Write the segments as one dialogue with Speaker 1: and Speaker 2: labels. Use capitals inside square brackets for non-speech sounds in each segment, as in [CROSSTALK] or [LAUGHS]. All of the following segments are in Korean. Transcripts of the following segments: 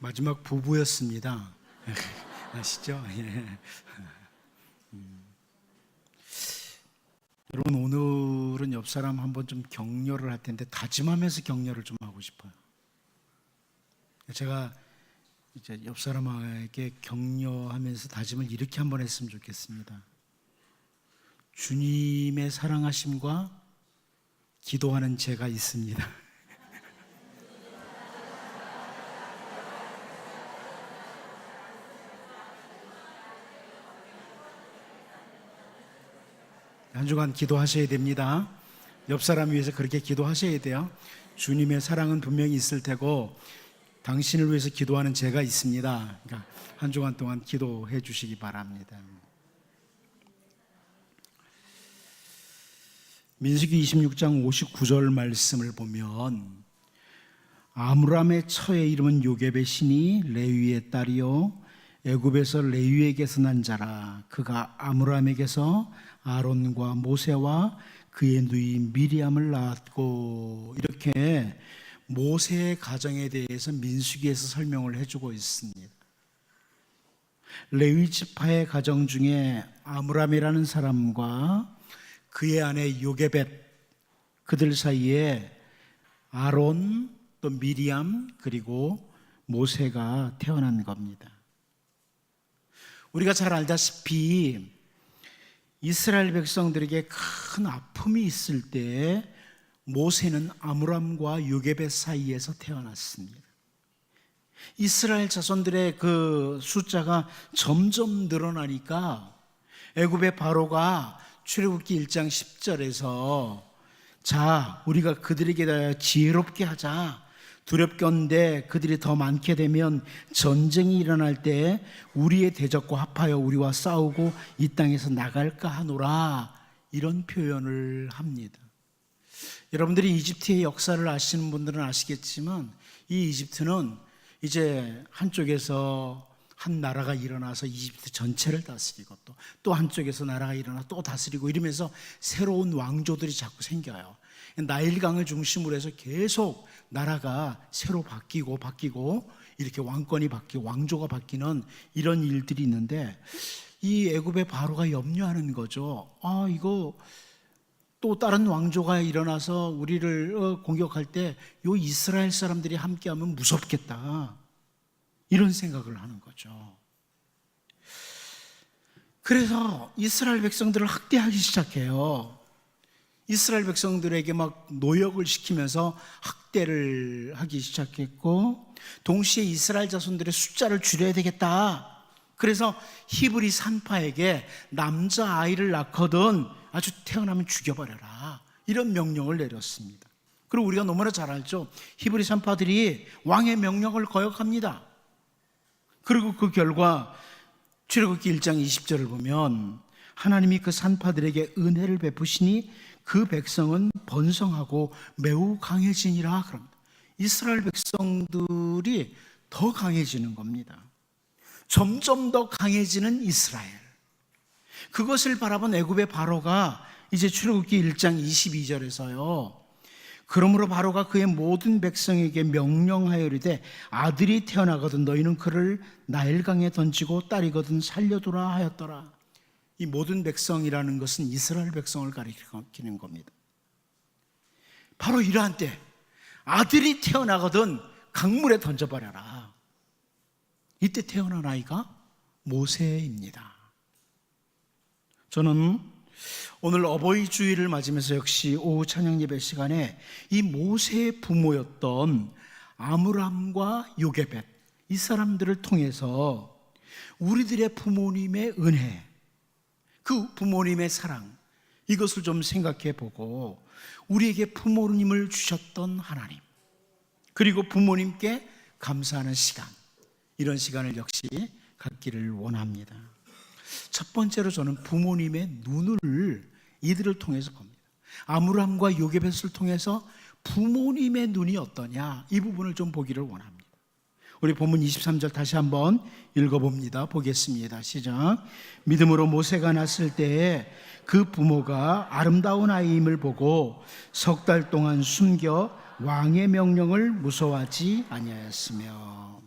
Speaker 1: 마지막 부부였습니다. [LAUGHS] 아시죠? 예. 음. 여러분 오늘은 옆 사람 한번 좀 격려를 할 텐데 다짐하면서 격려를 좀 하고 싶어요. 제가 이제 옆 사람에게 격려하면서 다짐을 이렇게 한번 했으면 좋겠습니다. 주님의 사랑하심과 기도하는 제가 있습니다. [LAUGHS] 한 주간 기도하셔야 됩니다. 옆 사람 위해서 그렇게 기도하셔야 돼요. 주님의 사랑은 분명히 있을 테고 당신을 위해서 기도하는 제가 있습니다. 그러니까 한 주간 동안 기도해 주시기 바랍니다. 민수기 26장 59절 말씀을 보면 아므람의 처의 이름은 요geb의 신이 레위의 딸이요 애굽에서 레위에게서 난 자라 그가 아므람에게서 아론과 모세와 그의 누이 미리암을 낳았고 이렇게 모세의 가정에 대해서 민수기에서 설명을 해주고 있습니다. 레위 지파의 가정 중에 아므람이라는 사람과 그의 아내 요게벳 그들 사이에 아론 또 미리암 그리고 모세가 태어난 겁니다. 우리가 잘 알다시피 이스라엘 백성들에게 큰 아픔이 있을 때 모세는 아므람과 요게벳 사이에서 태어났습니다. 이스라엘 자손들의 그 숫자가 점점 늘어나니까 애굽의 바로가 출애굽기 1장 10절에서 자 우리가 그들에게 지혜롭게 하자 두렵건대 그들이 더 많게 되면 전쟁이 일어날 때 우리의 대적과 합하여 우리와 싸우고 이 땅에서 나갈까 하노라 이런 표현을 합니다. 여러분들이 이집트의 역사를 아시는 분들은 아시겠지만 이 이집트는 이제 한쪽에서 한 나라가 일어나서 이집트 전체를 다스리고 또, 또 한쪽에서 나라가 일어나 또 다스리고 이러면서 새로운 왕조들이 자꾸 생겨요. 나일강을 중심으로 해서 계속 나라가 새로 바뀌고 바뀌고 이렇게 왕권이 바뀌고 왕조가 바뀌는 이런 일들이 있는데 이 애굽의 바로가 염려하는 거죠. 아 이거 또 다른 왕조가 일어나서 우리를 어, 공격할 때 요 이스라엘 사람들이 함께하면 무섭겠다. 이런 생각을 하는 거죠. 그래서 이스라엘 백성들을 학대하기 시작해요. 이스라엘 백성들에게 막 노역을 시키면서 학대를 하기 시작했고, 동시에 이스라엘 자손들의 숫자를 줄여야 되겠다. 그래서 히브리 산파에게 남자 아이를 낳거든 아주 태어나면 죽여버려라. 이런 명령을 내렸습니다. 그리고 우리가 너무나 잘 알죠. 히브리 산파들이 왕의 명령을 거역합니다. 그리고 그 결과 출애굽기 1장 20절을 보면 하나님이 그 산파들에게 은혜를 베푸시니 그 백성은 번성하고 매우 강해지니라 그럽니다. 이스라엘 백성들이 더 강해지는 겁니다. 점점 더 강해지는 이스라엘. 그것을 바라본 애굽의 바로가 이제 출애굽기 1장 22절에서요. 그러므로 바로가 그의 모든 백성에게 명령하여 이르되 아들이 태어나거든 너희는 그를 나일강에 던지고 딸이거든 살려두라 하였더라. 이 모든 백성이라는 것은 이스라엘 백성을 가리키는 겁니다. 바로 이러한 때 아들이 태어나거든 강물에 던져버려라. 이때 태어난 아이가 모세입니다. 저는 오늘 어버이 주일을 맞으면서 역시 오후 찬양 예배 시간에 이 모세의 부모였던 아므람과 요게벳 이 사람들을 통해서 우리들의 부모님의 은혜, 그 부모님의 사랑 이것을 좀 생각해 보고 우리에게 부모님을 주셨던 하나님 그리고 부모님께 감사하는 시간 이런 시간을 역시 갖기를 원합니다. 첫 번째로 저는 부모님의 눈을 이들을 통해서 봅니다. 아므람과 요게벳을 통해서 부모님의 눈이 어떠냐 이 부분을 좀 보기를 원합니다. 우리 본문 23절 다시 한번 읽어봅니다. 보겠습니다. 시작. 믿음으로 모세가 났을 때에 그 부모가 아름다운 아이임을 보고 석 달 동안 숨겨 왕의 명령을 무서워하지 아니하였으며.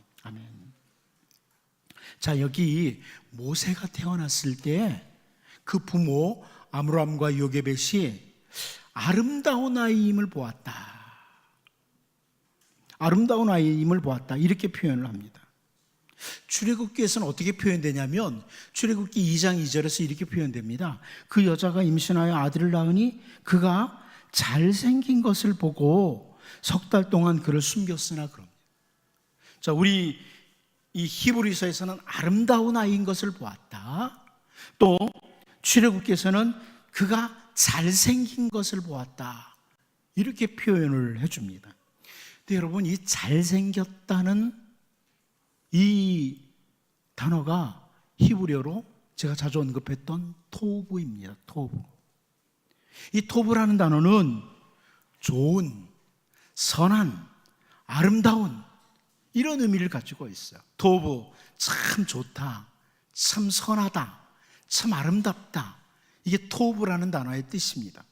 Speaker 1: 자, 여기 모세가 태어났을 때 그 부모 아므람과 요게벳이 아름다운 아이임을 보았다. 아름다운 아이임을 보았다. 이렇게 표현을 합니다. 출애굽기에서는 어떻게 표현되냐면 출애굽기 2장 2절에서 이렇게 표현됩니다. 그 여자가 임신하여 아들을 낳으니 그가 잘생긴 것을 보고 석 달 동안 그를 숨겼으나 그럽니다. 자, 우리 이 히브리서에서는 아름다운 아이인 것을 보았다. 또 출애굽기에서는 그가 잘생긴 것을 보았다. 이렇게 표현을 해 줍니다. 근데 여러분 이 잘생겼다는 이 단어가 히브리어로 제가 자주 언급했던 토브입니다. 토브. 이 토브라는 단어는 좋은, 선한, 아름다운 이런 의미를 가지고 있어요. 토브 참 좋다, 참 선하다, 참 아름답다. 이게 토브라는 단어의 뜻입니다.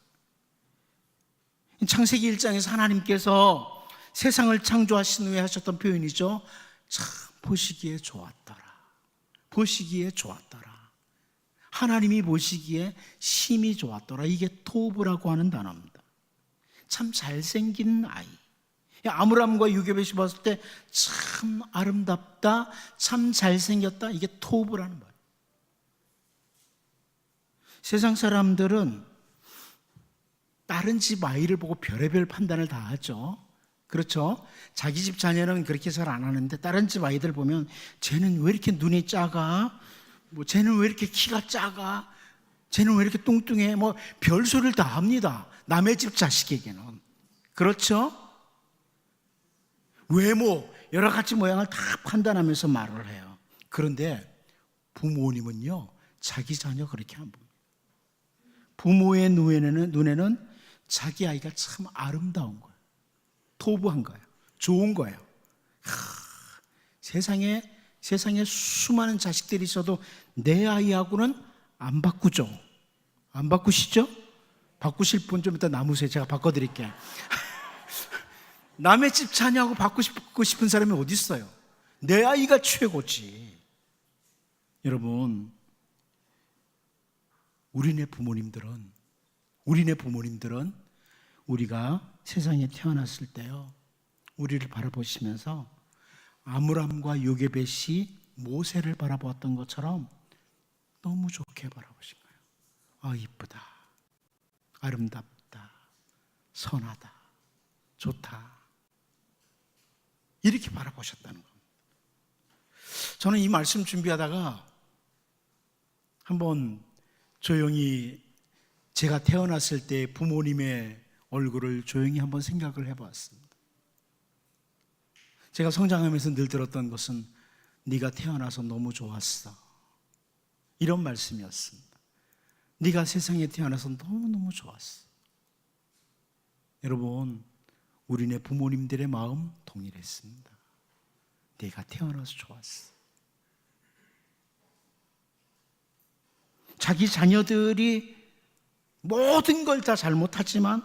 Speaker 1: 창세기 1장에서 하나님께서 세상을 창조하신 후에 하셨던 표현이죠. 참 보시기에 좋았더라. 보시기에 좋았더라. 하나님이 보시기에 심히 좋았더라. 이게 토브라고 하는 단어입니다. 참 잘생긴 아이. 아므람과 유게벳이 봤을 때 참 아름답다, 참 잘생겼다. 이게 토브라는 말이에요. 세상 사람들은 다른 집 아이를 보고 별의별 판단을 다 하죠. 그렇죠? 자기 집 자녀는 그렇게 잘 안 하는데 다른 집 아이들 보면 쟤는 왜 이렇게 눈이 작아? 뭐 쟤는 왜 이렇게 키가 작아? 쟤는 왜 이렇게 뚱뚱해? 뭐 별소리를 다 합니다. 남의 집 자식에게는. 그렇죠? 외모, 여러 가지 모양을 다 판단하면서 말을 해요. 그런데 부모님은요, 자기 자녀 그렇게 안 봅니다. 부모의 눈에는, 눈에는 자기 아이가 참 아름다운 거예요. 토부한 거예요. 좋은 거예요. 하, 세상에, 세상에 수많은 자식들이 있어도 내 아이하고는 안 바꾸죠. 안 바꾸시죠? 바꾸실 분 좀 이따 남으세요. 제가 바꿔드릴게요. 남의 집 자녀하고 바꾸고 싶은 사람이 어디 있어요? 내 아이가 최고지. 여러분, 우리네 부모님들은 우리네 부모님들은 우리가 세상에 태어났을 때요. 우리를 바라보시면서 아므람과 요게벳이 모세를 바라보았던 것처럼 너무 좋게 바라보신 거예요. 아, 이쁘다. 아름답다. 선하다. 좋다. 이렇게 바라보셨다는 겁니다. 저는 이 말씀 준비하다가 한번 조용히 제가 태어났을 때 부모님의 얼굴을 조용히 한번 생각을 해보았습니다. 제가 성장하면서 늘 들었던 것은 네가 태어나서 너무 좋았어. 이런 말씀이었습니다. 네가 세상에 태어나서 너무너무 좋았어. 여러분, 우리네 부모님들의 마음 동일했습니다. 내가 태어나서 좋았어. 자기 자녀들이 모든 걸 다 잘못하지만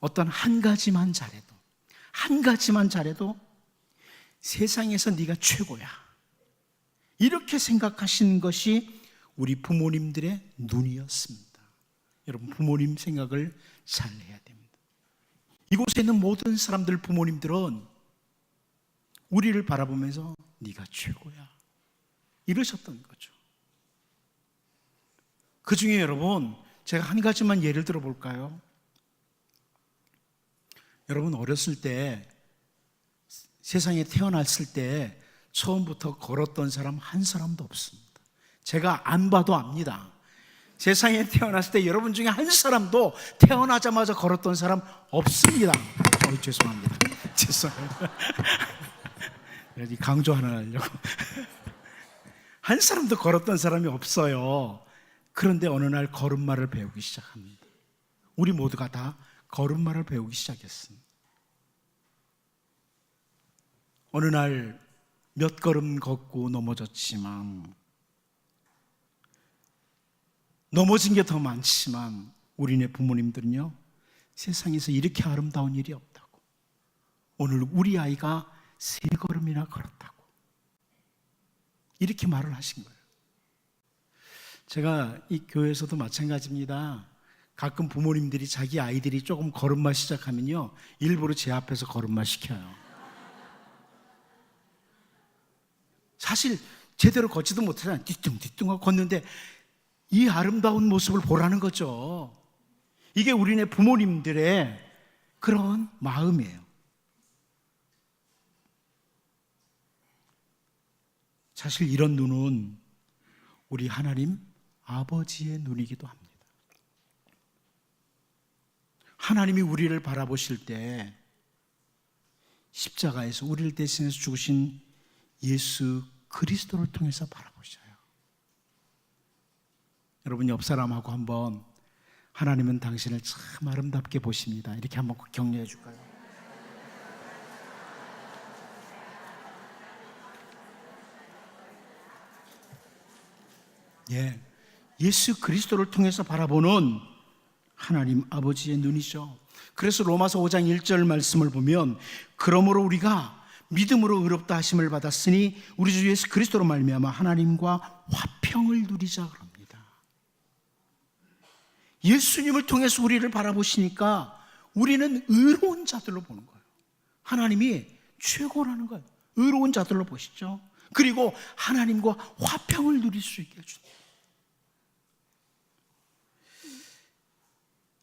Speaker 1: 어떤 한 가지만 잘해도 한 가지만 잘해도 세상에서 네가 최고야. 이렇게 생각하시는 것이 우리 부모님들의 눈이었습니다. 여러분 부모님 생각을 잘 해야 됩니다. 이곳에 있는 모든 사람들 부모님들은 우리를 바라보면서 네가 최고야. 이러셨던 거죠. 그 중에 여러분, 제가 한 가지만 예를 들어 볼까요? 여러분, 어렸을 때, 세상에 태어났을 때, 처음부터 걸었던 사람 한 사람도 없습니다. 제가 안 봐도 압니다. 세상에 태어났을 때 여러분 중에 한 사람도 태어나자마자 걸었던 사람 없습니다. 어, 죄송합니다. [LAUGHS] 죄송해요. [LAUGHS] 강조 하나 하려고. [LAUGHS] 한 사람도 걸었던 사람이 없어요. 그런데 어느 날 걸음마를 배우기 시작합니다. 우리 모두가 다 걸음마를 배우기 시작했습니다. 어느 날 몇 걸음 걷고 넘어졌지만 넘어진 게 더 많지만 우리네 부모님들은요 세상에서 이렇게 아름다운 일이 없다고 오늘 우리 아이가 세 걸음이나 걸었다고 이렇게 말을 하신 거예요. 제가 이 교회에서도 마찬가지입니다. 가끔 부모님들이 자기 아이들이 조금 걸음마 시작하면요. 일부러 제 앞에서 걸음마 시켜요. 사실 제대로 걷지도 못하잖아요. 뒤뚱뒤뚱 걷는데 이 아름다운 모습을 보라는 거죠. 이게 우리네 부모님들의 그런 마음이에요. 사실 이런 눈은 우리 하나님 아버지의 눈이기도 합니다. 하나님이 우리를 바라보실 때 십자가에서 우리를 대신해서 죽으신 예수 그리스도를 통해서 바라보셔요. 여러분 옆 사람하고 한번 하나님은 당신을 참 아름답게 보십니다. 이렇게 한번 격려해 줄까요? 예. 예수 그리스도를 통해서 바라보는 하나님 아버지의 눈이죠. 그래서 로마서 5장 1절 말씀을 보면 그러므로 우리가 믿음으로 의롭다 하심을 받았으니 우리 주 예수 그리스도로 말미암아 하나님과 화평을 누리자 그럽니다. 예수님을 통해서 우리를 바라보시니까 우리는 의로운 자들로 보는 거예요. 하나님이 최고라는 거예요. 의로운 자들로 보시죠. 그리고 하나님과 화평을 누릴 수 있게 해줍니다.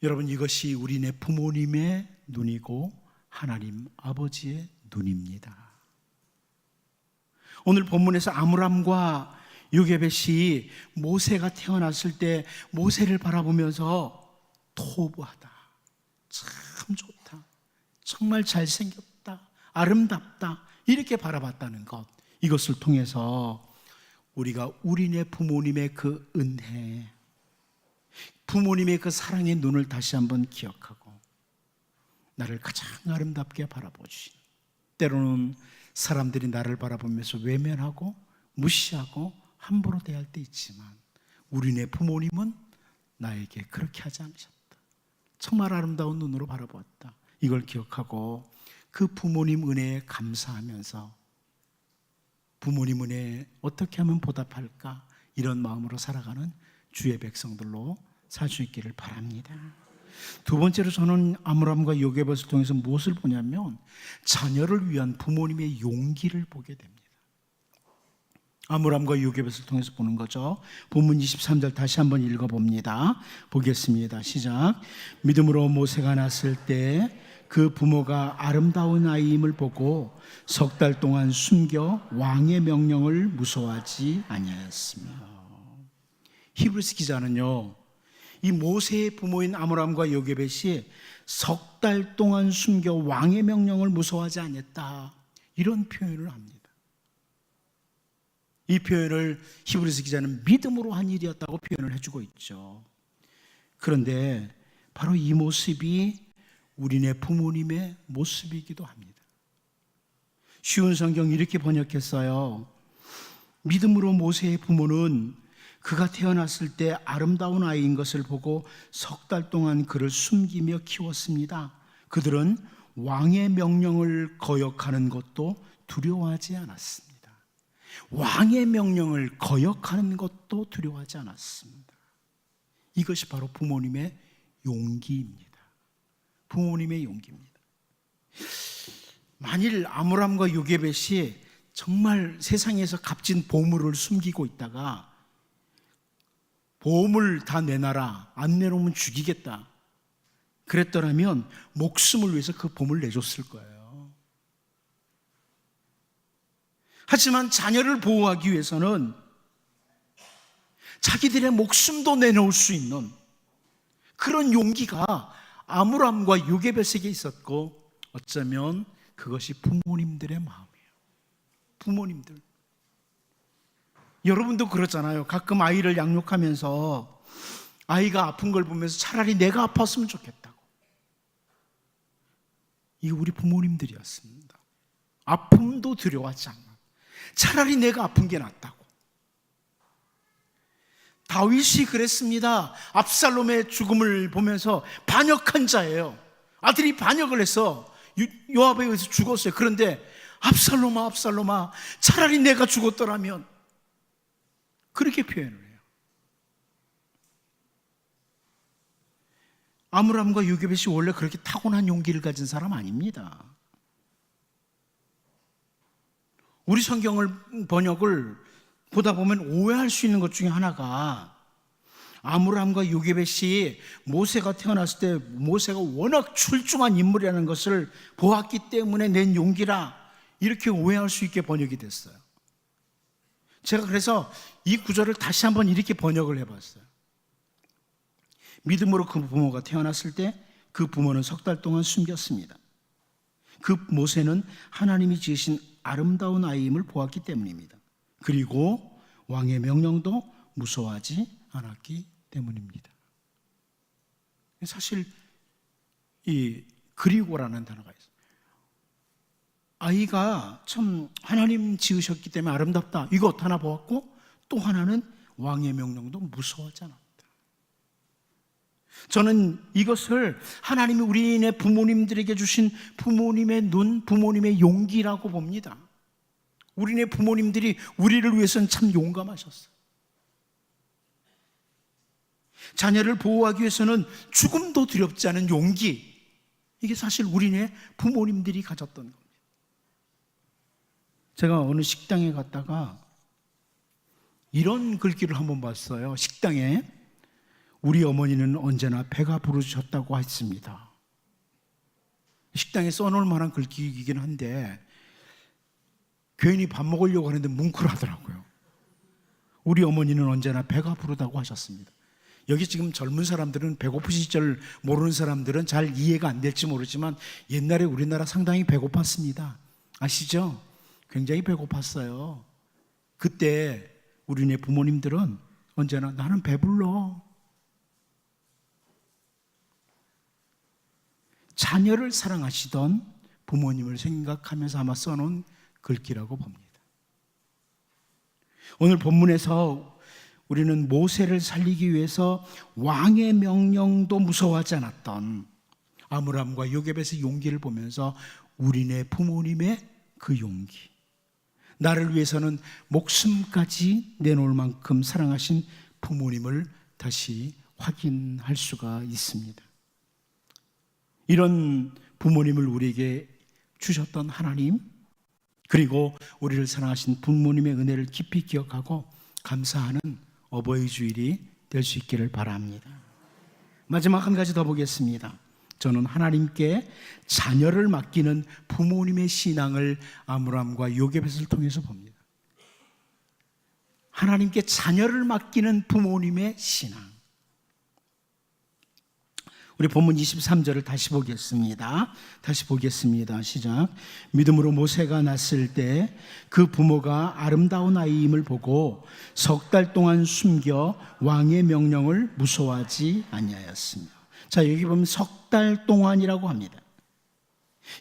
Speaker 1: 여러분 이것이 우리네 부모님의 눈이고 하나님 아버지의 눈입니다. 오늘 본문에서 아므람과 요게벳이 모세가 태어났을 때 모세를 바라보면서 토부하다. 참 좋다. 정말 잘생겼다. 아름답다. 이렇게 바라봤다는 것. 이것을 통해서 우리가 우리네 부모님의 그 은혜, 부모님의 그 사랑의 눈을 다시 한번 기억하고 나를 가장 아름답게 바라보시. 때로는 사람들이 나를 바라보면서 외면하고 무시하고 함부로 대할 때 있지만 우리네 부모님은 나에게 그렇게 하지 않으셨다. 정말 아름다운 눈으로 바라보았다. 이걸 기억하고 그 부모님 은혜에 감사하면서 부모님 은혜에 어떻게 하면 보답할까 이런 마음으로 살아가는 주의 백성들로 살 수 있기를 바랍니다. 두 번째로 저는 아므람과 요게벳을 통해서 무엇을 보냐면 자녀를 위한 부모님의 용기를 보게 됩니다. 아므람과 요게벳을 통해서 보는 거죠. 본문 23절 다시 한번 읽어 봅니다. 보겠습니다. 시작. 믿음으로 모세가 났을 때 그 부모가 아름다운 아이임을 보고 석 달 동안 숨겨 왕의 명령을 무서워하지 아니하였으며 히브리스 기자는요. 이 모세의 부모인 아므람과 요게벳이 석 달 동안 숨겨 왕의 명령을 무서워하지 않았다. 이런 표현을 합니다. 이 표현을 히브리스 기자는 믿음으로 한 일이었다고 표현을 해주고 있죠. 그런데 바로 이 모습이 우리네 부모님의 모습이기도 합니다. 쉬운 성경 이렇게 번역했어요. 믿음으로 모세의 부모는 그가 태어났을 때 아름다운 아이인 것을 보고 석 달 동안 그를 숨기며 키웠습니다. 그들은 왕의 명령을 거역하는 것도 두려워하지 않았습니다. 왕의 명령을 거역하는 것도 두려워하지 않았습니다. 이것이 바로 부모님의 용기입니다. 부모님의 용기입니다. 만일 아므람과 요게벳이 정말 세상에서 값진 보물을 숨기고 있다가 보험을 다 내놔라. 안 내놓으면 죽이겠다. 그랬더라면 목숨을 위해서 그 보험을 내줬을 거예요. 하지만 자녀를 보호하기 위해서는 자기들의 목숨도 내놓을 수 있는 그런 용기가 아므람과 요게벳에게 있었고 어쩌면 그것이 부모님들의 마음이에요. 부모님들. 여러분도 그렇잖아요. 가끔 아이를 양육하면서 아이가 아픈 걸 보면서 차라리 내가 아팠으면 좋겠다고. 이게 우리 부모님들이었습니다. 아픔도 두려워하지 않아. 차라리 내가 아픈 게 낫다고. 다윗이 그랬습니다. 압살롬의 죽음을 보면서 반역한 자예요. 아들이 반역을 해서 요압에 의해서 죽었어요. 그런데 압살롬아, 압살롬아, 차라리 내가 죽었더라면 그렇게 표현을 해요. 아므람과 요게벳이 원래 그렇게 타고난 용기를 가진 사람 아닙니다. 우리 성경을 번역을 보다 보면 오해할 수 있는 것 중에 하나가 아므람과 요게벳이 모세가 태어났을 때 모세가 워낙 출중한 인물이라는 것을 보았기 때문에 낸 용기라 이렇게 오해할 수 있게 번역이 됐어요. 제가 그래서 이 구절을 다시 한번 이렇게 번역을 해봤어요. 믿음으로 그 부모가 태어났을 때 그 부모는 석 달 동안 숨겼습니다. 그 모세는 하나님이 지으신 아름다운 아이임을 보았기 때문입니다. 그리고 왕의 명령도 무서워하지 않았기 때문입니다. 사실 이 그리고라는 단어가 있어요. 아이가 참 하나님 지으셨기 때문에 아름답다. 이것 하나 보았고 또 하나는 왕의 명령도 무서워하지 않았다. 저는 이것을 하나님이 우리네 부모님들에게 주신 부모님의 눈, 부모님의 용기라고 봅니다. 우리네 부모님들이 우리를 위해서는 참 용감하셨어요. 자녀를 보호하기 위해서는 죽음도 두렵지 않은 용기. 이게 사실 우리네 부모님들이 가졌던 겁니다. 제가 어느 식당에 갔다가 이런 글귀를 한번 봤어요. 식당에 우리 어머니는 언제나 배가 부르셨다고 했습니다. 식당에 써놓을 만한 글귀이긴 한데 괜히 밥 먹으려고 하는데 뭉클하더라고요. 우리 어머니는 언제나 배가 부르다고 하셨습니다. 여기 지금 젊은 사람들은 배고프신 시절 모르는 사람들은 잘 이해가 안 될지 모르지만 옛날에 우리나라 상당히 배고팠습니다. 아시죠? 굉장히 배고팠어요. 그때 우리네 부모님들은 언제나 나는 배불러. 자녀를 사랑하시던 부모님을 생각하면서 아마 써놓은 글귀라고 봅니다. 오늘 본문에서 우리는 모세를 살리기 위해서 왕의 명령도 무서워하지 않았던 아므람과 요geb의 용기를 보면서 우리네 부모님의 그 용기, 나를 위해서는 목숨까지 내놓을 만큼 사랑하신 부모님을 다시 확인할 수가 있습니다. 이런 부모님을 우리에게 주셨던 하나님, 그리고 우리를 사랑하신 부모님의 은혜를 깊이 기억하고 감사하는 어버이 주일이 될 수 있기를 바랍니다. 마지막 한 가지 더 보겠습니다. 저는 하나님께 자녀를 맡기는 부모님의 신앙을 아므람과 요게벳을 통해서 봅니다. 하나님께 자녀를 맡기는 부모님의 신앙. 우리 본문 23절을 다시 보겠습니다. 다시 보겠습니다. 시작. 믿음으로 모세가 났을 때 그 부모가 아름다운 아이임을 보고 석 달 동안 숨겨 왕의 명령을 무서워하지 아니하였으며. 자, 여기 보면 석 달 동안이라고 합니다.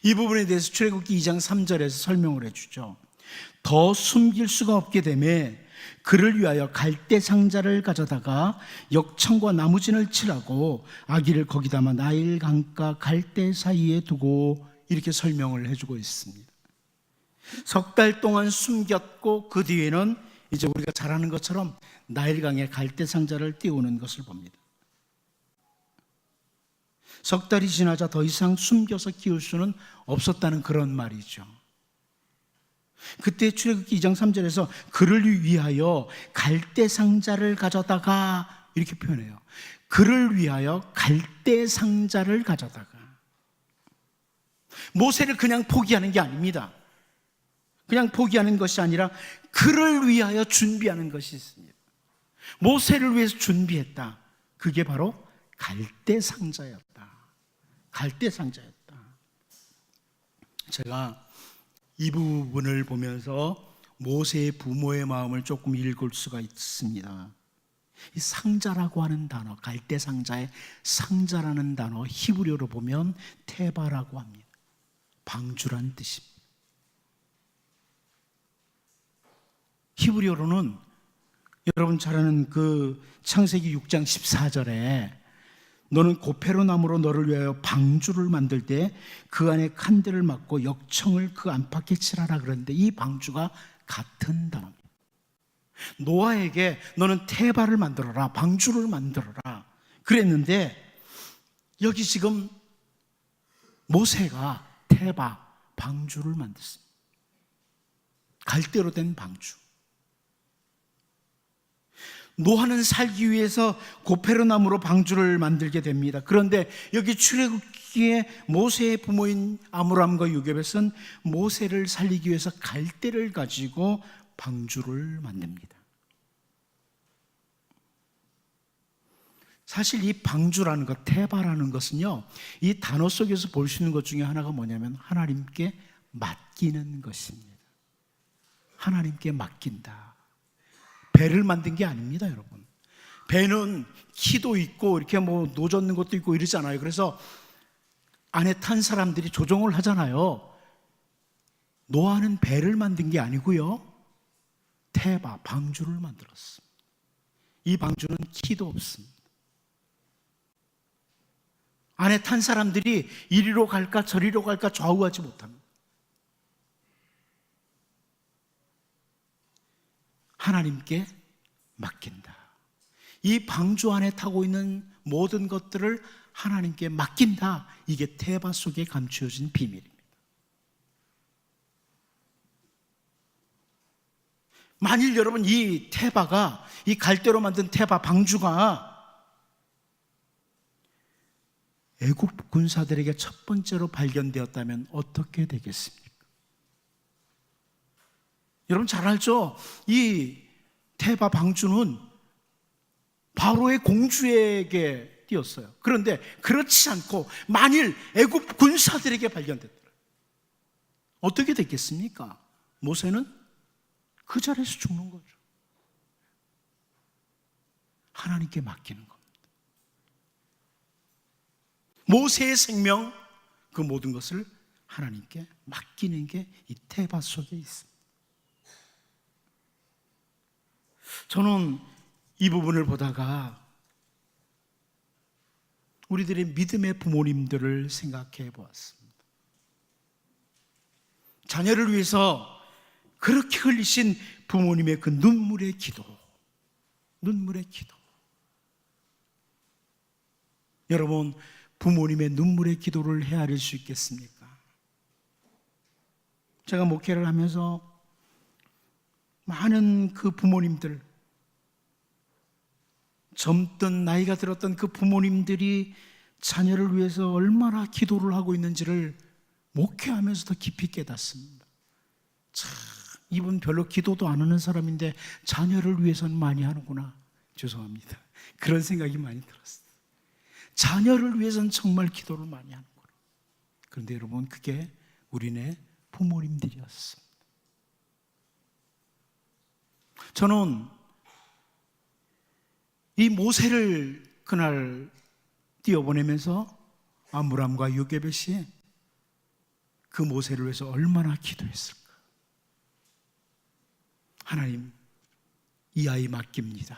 Speaker 1: 이 부분에 대해서 출애굽기 2장 3절에서 설명을 해 주죠. 더 숨길 수가 없게 되매 그를 위하여 갈대 상자를 가져다가 역청과 나무진을 칠하고 아기를 거기다만 나일 강가 갈대 사이에 두고 이렇게 설명을 해주고 있습니다. 석 달 동안 숨겼고 그 뒤에는 이제 우리가 잘 아는 것처럼 나일강에 갈대 상자를 띄우는 것을 봅니다. 석 달이 지나자 더 이상 숨겨서 키울 수는 없었다는 그런 말이죠. 그때 출애굽기 2장 3절에서 그를 위하여 갈대 상자를 가져다가 이렇게 표현해요. 그를 위하여 갈대 상자를 가져다가 모세를 그냥 포기하는 게 아닙니다. 그냥 포기하는 것이 아니라 그를 위하여 준비하는 것이 있습니다. 모세를 위해서 준비했다. 그게 바로 갈대 상자였다. 갈대 상자였다. 제가 이 부분을 보면서 모세의 부모의 마음을 조금 읽을 수가 있습니다. 이 상자라고 하는 단어, 갈대 상자의 상자라는 단어 히브리어로 보면 테바라고 합니다. 방주란 뜻입니다. 히브리어로는 여러분 잘 아는 그 창세기 6장 14절에 너는 고페로 나무로 너를 위하여 방주를 만들 때 그 안에 칸대를 막고 역청을 그 안팎에 칠하라 그러는데 이 방주가 같은 단어입니다. 노아에게 너는 태바를 만들어라, 방주를 만들어라. 그랬는데 여기 지금 모세가 태바, 방주를 만들었습니다. 갈대로 된 방주. 노아는 살기 위해서 고페르나무로 방주를 만들게 됩니다. 그런데 여기 출애굽기에 모세의 부모인 아므람과 요게벳은 모세를 살리기 위해서 갈대를 가지고 방주를 만듭니다. 사실 이 방주라는 것, 태바라는 것은요, 이 단어 속에서 볼 수 있는 것 중에 하나가 뭐냐면 하나님께 맡기는 것입니다. 하나님께 맡긴다. 배를 만든 게 아닙니다, 여러분. 배는 키도 있고 이렇게 뭐 노젓는 것도 있고 이러잖아요. 그래서 안에 탄 사람들이 조종을 하잖아요. 노아는 배를 만든 게 아니고요. 태바, 방주를 만들었습니다. 이 방주는 키도 없습니다. 안에 탄 사람들이 이리로 갈까 저리로 갈까 좌우하지 못합니다. 하나님께 맡긴다. 이 방주 안에 타고 있는 모든 것들을 하나님께 맡긴다. 이게 태바 속에 감추어진 비밀입니다. 만일 여러분 이 태바가 이 갈대로 만든 태바 방주가 애국 군사들에게 첫 번째로 발견되었다면 어떻게 되겠습니까? 여러분 잘 알죠? 이 테바 방주는 바로의 공주에게 띄었어요. 그런데 그렇지 않고 만일 애국 군사들에게 발견됐더라. 어떻게 됐겠습니까? 모세는 그 자리에서 죽는 거죠. 하나님께 맡기는 겁니다. 모세의 생명 그 모든 것을 하나님께 맡기는 게이 태바 속에 있습니다. 저는 이 부분을 보다가 우리들의 믿음의 부모님들을 생각해 보았습니다. 자녀를 위해서 그렇게 흘리신 부모님의 그 눈물의 기도, 눈물의 기도. 여러분, 부모님의 눈물의 기도를 헤아릴 수 있겠습니까? 제가 목회를 하면서 많은 그 부모님들, 젊던 나이가 들었던 그 부모님들이 자녀를 위해서 얼마나 기도를 하고 있는지를 목회하면서도 깊이 깨닫습니다. 참, 이분 별로 기도도 안 하는 사람인데 자녀를 위해서는 많이 하는구나. 죄송합니다. 그런 생각이 많이 들었어요. 자녀를 위해서는 정말 기도를 많이 하는구나. 그런데 여러분, 그게 우리네 부모님들이었습니다. 저는 이 모세를 그날 띄어보내면서 아므람과 요게벳이 그 모세를 위해서 얼마나 기도했을까. 하나님, 이 아이 맡깁니다.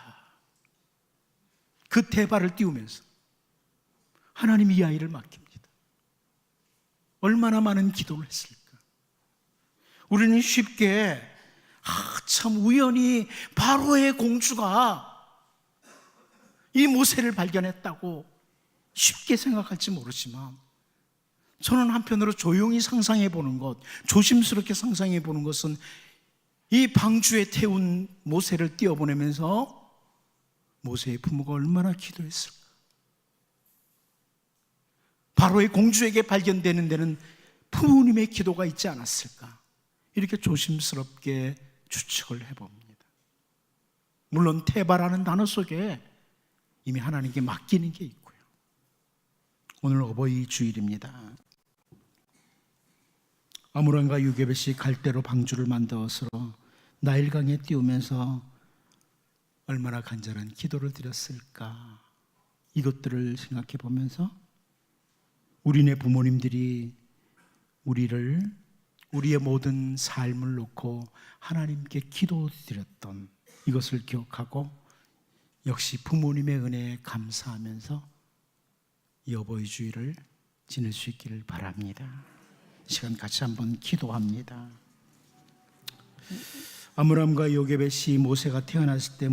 Speaker 1: 그 대발을 띄우면서 하나님 이 아이를 맡깁니다. 얼마나 많은 기도를 했을까. 우리는 쉽게 아, 참 우연히 바로의 공주가 이 모세를 발견했다고 쉽게 생각할지 모르지만 저는 한편으로 조용히 상상해 보는 것, 조심스럽게 상상해 보는 것은 이 방주에 태운 모세를 띄어보내면서 모세의 부모가 얼마나 기도했을까. 바로의 공주에게 발견되는 데는 부모님의 기도가 있지 않았을까. 이렇게 조심스럽게 추측을 해봅니다. 물론 태바라는 단어 속에 이미 하나님께 맡기는 게 있고요. 오늘 어버이 주일입니다. 아무런과 유게벳이 갈대로 방주를 만들어서 나일강에 띄우면서 얼마나 간절한 기도를 드렸을까 이것들을 생각해 보면서 우리네 부모님들이 우리를 우리의 모든 삶을 놓고 하나님께 기도드렸던 이것을 기억하고 역시 부모님의 은혜에 감사하면서 여보의 주의를 지낼 수 있기를 바랍니다. 시간 같이 한번 기도합니다. 아므람과 요게벳이 모세가 태어났을 때